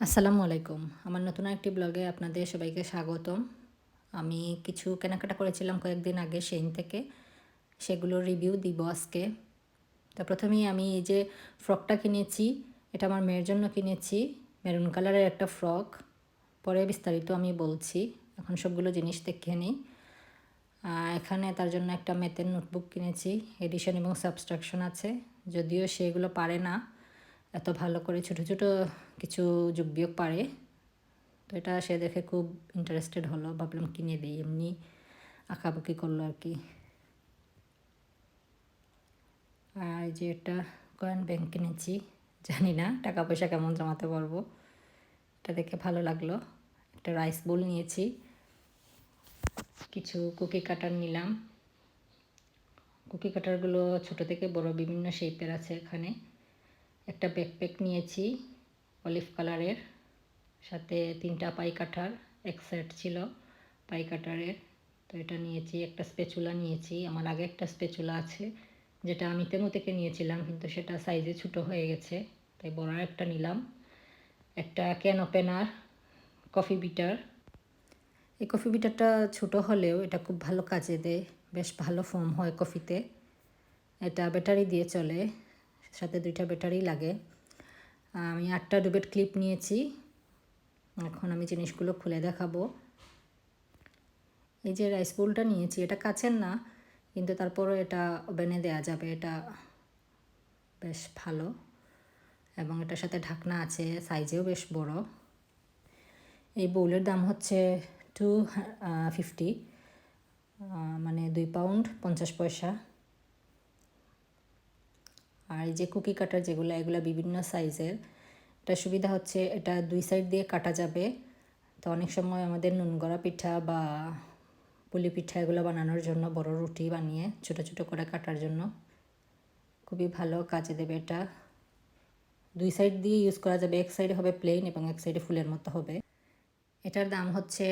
আসসালামু আলাইকুম। আমার নতুন একটি ব্লগে আপনাদের সবাইকে স্বাগতম। আমি কিছু কেনাকাটা করেছিলাম কয়েকদিন আগে সেইন থেকে। সেগুলোর রিভিউ দিব আজকে। তা প্রথমেই আমি এই যে ফ্রকটা কিনেছি, এটা আমার মেয়ের জন্য কিনেছি। মেরুন কালারের একটা ফ্রক। পরে বিস্তারিত আমি বলছি। এখন সবগুলো জিনিস দেখে নিই। এখানে তার জন্য একটা মেতের নোটবুক কিনেছি। এডিশন এবং সাবস্ট্রাকশন আছে। যদিও সেগুলো পারে না। এত ভালো করে ছোট ছোট কিছু যোগ বিয়োগ পারে, তো এটা সে দেখে খুব ইন্টারেস্টেড হলো। ভাবলাম কিনে দিই, এমনি আঁকাবুকি করল আর কি। আর যে এটা কয়েন ব্যাংক কিনেছি, জানি না টাকা পয়সা কেমন জমাতে পারব। এটা দেখে ভালো লাগল। একটা রাইস বোল নিয়েছি। কিছু কুকি কাটার নিলাম। কুকি কাটারগুলো ছোট থেকে বড় বিভিন্ন শেপের আছে এখানে। একটা ব্যাকপ্যাক নিয়েছি অলিভ কালারের সাথে তিনটা পাই কাঠার এক সেট ছিল পাই কাটারের তো এটা নিয়েছি, একটা স্পেচুলা নিয়েছি, আমার আগে একটা স্পেচুলা আছে, যেটা আমি তেমো থেকে নিয়েছিলাম, কিন্তু সেটা সাইজে ছোটো হয়ে গেছে, তাই বড় একটা নিলাম। একটা ক্যান ওপেনার কফি বিটার এই কফি বিটারটা ছোট হলেও এটা খুব ভালো কাজে দেয়, বেশ ভালো ফর্ম হয় কফিতে এটা ব্যাটারি দিয়ে চলে। সাথে দুইটা ব্যাটারি লাগে। আমি আটটা ডুবেট ক্লিপ নিয়েছি। এখন আমি জিনিসগুলো খুলে দেখাবো। এই যে রাইস বোলটা নিয়েছি, এটা কাছের না, কিন্তু তারপরও এটা ওভেনে দেওয়া যাবে। এটা বেশ ভালো। এবং এটার সাথে ঢাকনা আছে, সাইজেও বেশ বড়। এই বোলের দাম হচ্ছে টু ফিফটি মানে দুই পাউন্ড পঞ্চাশ পয়সা। আর এই যে কুকি কাটার যেগুলো, এগুলো বিভিন্ন সাইজের। এটা সুবিধা হচ্ছে এটা দুই সাইড দিয়ে কাটা যাবে। তো অনেক সময় আমাদের নুন গড়া পিঠা বা পুলি পিঠা এগুলো বানানোর জন্য বড় রুটি বানিয়ে ছোট ছোট করে কাটার জন্য খুবই ভালো কাজে দেবে এটা। দুই সাইড দিয়ে ইউজ করা যাবে। এক সাইডে হবে প্লেন এবং এক সাইডে ফুলের মতো হবে। এটার দাম হচ্ছে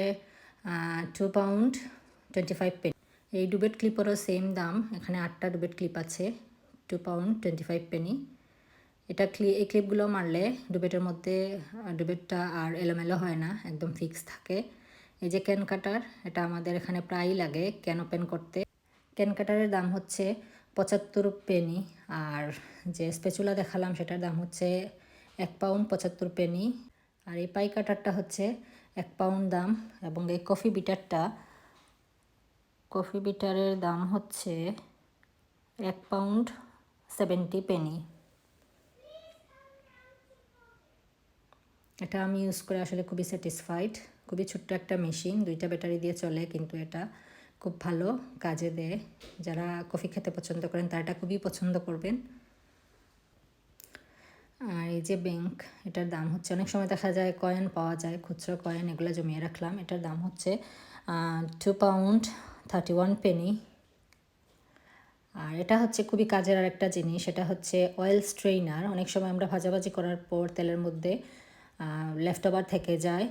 two pound twenty five pence এই ডুবেট ক্লিপেরও সেম দাম। এখানে আটটা ডুবেট ক্লিপ আছে। Two pound twenty five penny এটা ক্লি এই ক্লিপগুলো মারলে ডুবেটের মধ্যে ডুবেটটা আর এলোমেলো হয় না, একদম ফিক্স থাকে। এই যে ক্যান কাটার এটা আমাদের এখানে প্রায়ই লাগে ক্যান ওপেন করতে। ক্যান কাটারের দাম হচ্ছে পঁচাত্তর পেনি আর যে স্পেচুলা দেখালাম সেটার দাম হচ্ছে এক পাউন্ড পঁচাত্তর পেনি আর এই পাই কাটারটা হচ্ছে এক পাউন্ড দাম এবং এই কফি বিটারটা কফি বিটারের দাম হচ্ছে এক পাউন্ড সেভেন্টি পেনি এটা আমি ইউজ করে আসলে খুবই স্যাটিসফাইড খুবই ছোট্ট একটা মেশিন দুইটা ব্যাটারি দিয়ে চলে কিন্তু এটা খুব ভালো কাজে দেয়। যারা কফি খেতে পছন্দ করেন তারা এটা খুবই পছন্দ করবেন। আর এই যে ব্যাংক এটার দাম হচ্ছে, অনেক সময় দেখা যায় কয়েন পাওয়া যায়, খুচরো কয়েন এগুলো জমিয়ে রাখলাম, এটার দাম হচ্ছে two pound thirty one penny আর এটা হচ্ছে খুবই কাজের আর একটা জিনিস এটা হচ্ছে অয়েল স্ট্রেইনার অনেক সময় আমরা ভাজাভাজি করার পর তেলের মধ্যে লেফট ওভার থেকে যায়।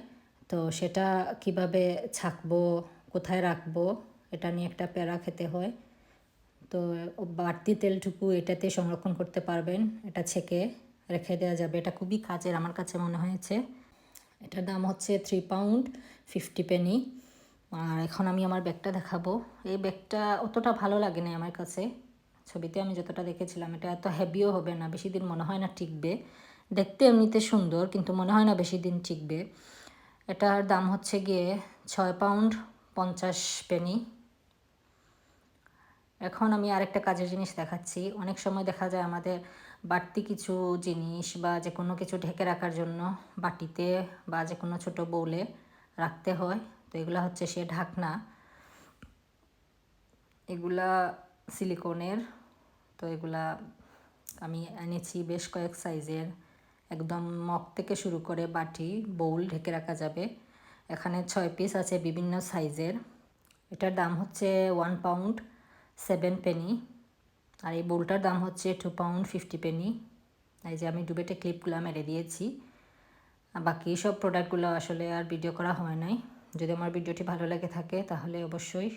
তো সেটা কীভাবে ছাকবো, কোথায় রাখব, এটা নিয়ে একটা প্যারা খেতে হয়। তো বাড়তি তেলটুকু এটাতে সংরক্ষণ করতে পারবেন, এটা ছেঁকে রেখে দেওয়া যাবে। এটা খুবই কাজের, আমার কাছে মনে হয়েছে। এটার দাম হচ্ছে থ্রি পাউন্ড ফিফটি পেনি আর এখন আমি আমার ব্যাগটা দেখাবো। এই ব্যাগটা অতটা ভালো লাগেনি আমার কাছে। ছবিতে আমি যতটা দেখেছিলাম, এটা এত হ্যাভিও হবে না, বেশি দিন মনে হয় না টিকবে। দেখতে এমনিতে সুন্দর, কিন্তু মনে হয় না বেশি দিন টিকবে। এটার দাম হচ্ছে গিয়ে ছয় পাউন্ড পঞ্চাশ পেনি এখন আমি আরেকটা কাজের জিনিস দেখাচ্ছি। অনেক সময় দেখা যায় আমাদের বাড়তি কিছু জিনিস বা যে কোনো কিছু ঢেকে রাখার জন্য বাটিতে বা যে কোনো ছোটো বউলে রাখতে হয়। তো এগুলা হচ্ছে সে ঢাকনা। এগুলা সিলিকনের, তো এগুলা আমি এনেছি বেশ কয়েক সাইজের। একদম মগ থেকে শুরু করে বাটি বউল ঢেকে রাখা যাবে। এখানে ছয় পিস আছে বিভিন্ন সাইজের। এটার দাম হচ্ছে ওয়ান পাউন্ড সেভেন পেনি আর এই বোলটার দাম হচ্ছে টু পাউন্ড ফিফটি পেনি এই যে আমি ডুবেটে ক্লিপগুলো মেরে দিয়েছি। বাকি সব প্রোডাক্টগুলো আসলে আর ভিডিও করা হয় নাই। যদি আমার ভিডিওটি ভালো লাগে থাকে তাহলে অবশ্যই